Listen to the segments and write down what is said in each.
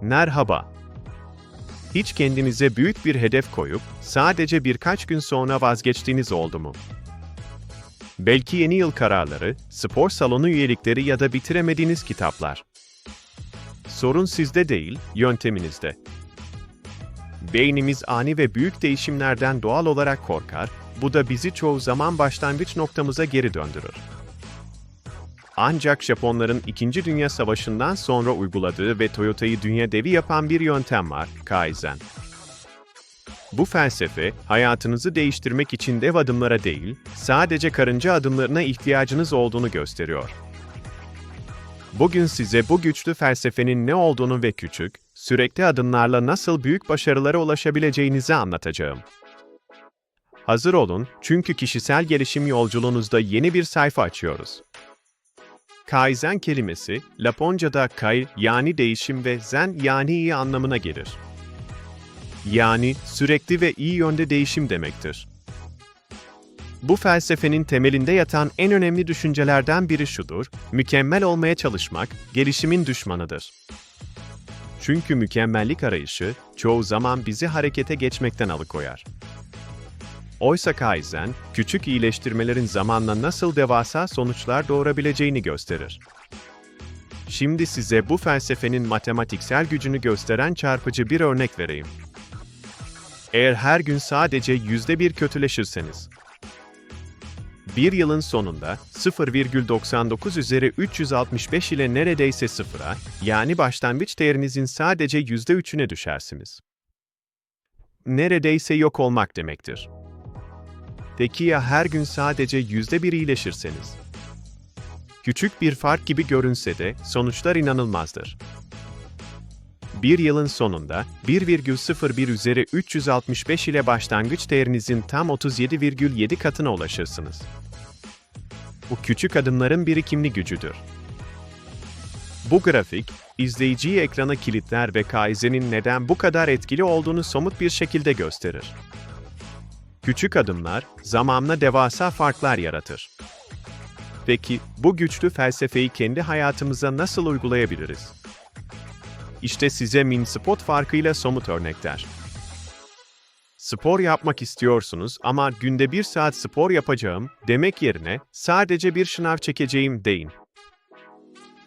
Merhaba. Hiç kendinize büyük bir hedef koyup sadece birkaç gün sonra vazgeçtiğiniz oldu mu? Belki yeni yıl kararları, spor salonu üyelikleri ya da bitiremediğiniz kitaplar. Sorun sizde değil, yönteminizde. Beynimiz ani ve büyük değişimlerden doğal olarak korkar, bu da bizi çoğu zaman başlangıç noktamıza geri döndürür. Ancak Japonların 2. Dünya Savaşı'ndan sonra uyguladığı ve Toyota'yı dünya devi yapan bir yöntem var, Kaizen. Bu felsefe, hayatınızı değiştirmek için dev adımlara değil, sadece karınca adımlarına ihtiyacınız olduğunu gösteriyor. Bugün size bu güçlü felsefenin ne olduğunu ve küçük, sürekli adımlarla nasıl büyük başarılara ulaşabileceğinizi anlatacağım. Hazır olun çünkü kişisel gelişim yolculuğunuzda yeni bir sayfa açıyoruz. Kaizen kelimesi, Laponca'da kai yani değişim ve zen yani iyi anlamına gelir. Yani sürekli ve iyi yönde değişim demektir. Bu felsefenin temelinde yatan en önemli düşüncelerden biri şudur, mükemmel olmaya çalışmak, gelişimin düşmanıdır. Çünkü mükemmellik arayışı, çoğu zaman bizi harekete geçmekten alıkoyar. Oysa Kaizen, küçük iyileştirmelerin zamanla nasıl devasa sonuçlar doğurabileceğini gösterir. Şimdi size bu felsefenin matematiksel gücünü gösteren çarpıcı bir örnek vereyim. Eğer her gün sadece yüzde bir kötüleşirseniz, bir yılın sonunda 0,99 üzeri 365 ile neredeyse sıfıra, yani başlangıç değerinizin sadece %3'üne düşersiniz. Neredeyse yok olmak demektir. Peki ya her gün sadece %1 iyileşirseniz? Küçük bir fark gibi görünse de sonuçlar inanılmazdır. Bir yılın sonunda 1,01 üzeri 365 ile başlangıç değerinizin tam 37,7 katına ulaşırsınız. Bu küçük adımların birikimli gücüdür. Bu grafik, izleyiciyi ekrana kilitler ve Kaizen'in neden bu kadar etkili olduğunu somut bir şekilde gösterir. Küçük adımlar, zamanla devasa farklar yaratır. Peki, bu güçlü felsefeyi kendi hayatımıza nasıl uygulayabiliriz? İşte size min spot farkıyla somut örnekler. Spor yapmak istiyorsunuz ama günde bir saat spor yapacağım demek yerine sadece bir şınav çekeceğim deyin.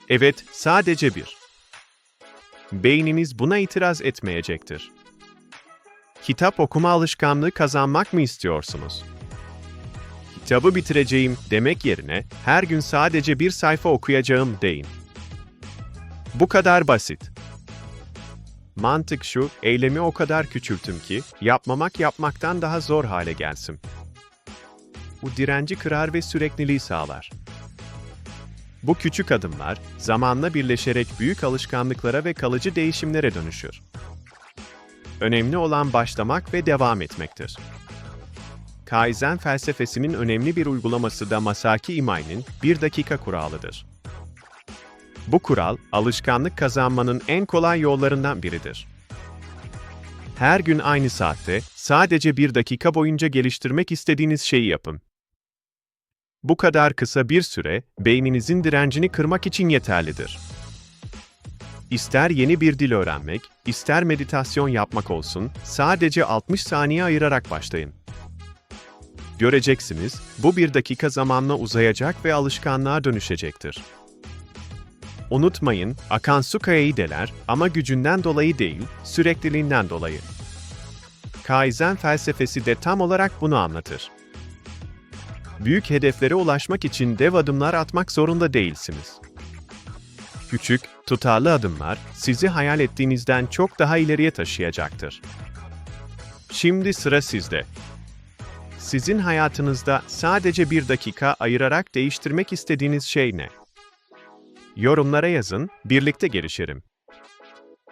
Evet, sadece bir. Beyniniz buna itiraz etmeyecektir. Kitap okuma alışkanlığı kazanmak mı istiyorsunuz? Kitabı bitireceğim demek yerine her gün sadece bir sayfa okuyacağım deyin. Bu kadar basit. Mantık şu, eylemi o kadar küçültüm ki, yapmamak yapmaktan daha zor hale gelsin. Bu direnci kırar ve sürekliliği sağlar. Bu küçük adımlar, zamanla birleşerek büyük alışkanlıklara ve kalıcı değişimlere dönüşür. Önemli olan başlamak ve devam etmektir. Kaizen felsefesinin önemli bir uygulaması da Masaki Imai'nin bir dakika kuralıdır. Bu kural, alışkanlık kazanmanın en kolay yollarından biridir. Her gün aynı saatte, sadece bir dakika boyunca geliştirmek istediğiniz şeyi yapın. Bu kadar kısa bir süre, beyninizin direncini kırmak için yeterlidir. İster yeni bir dil öğrenmek, ister meditasyon yapmak olsun, sadece 60 saniye ayırarak başlayın. Göreceksiniz, bu bir dakika zamanla uzayacak ve alışkanlığa dönüşecektir. Unutmayın, akan su kayayı deler ama gücünden dolayı değil, sürekliliğinden dolayı. Kaizen felsefesi de tam olarak bunu anlatır. Büyük hedeflere ulaşmak için dev adımlar atmak zorunda değilsiniz. Küçük, tutarlı adımlar sizi hayal ettiğinizden çok daha ileriye taşıyacaktır. Şimdi sıra sizde. Sizin hayatınızda sadece bir dakika ayırarak değiştirmek istediğiniz şey ne? Yorumlara yazın, birlikte gelişelim.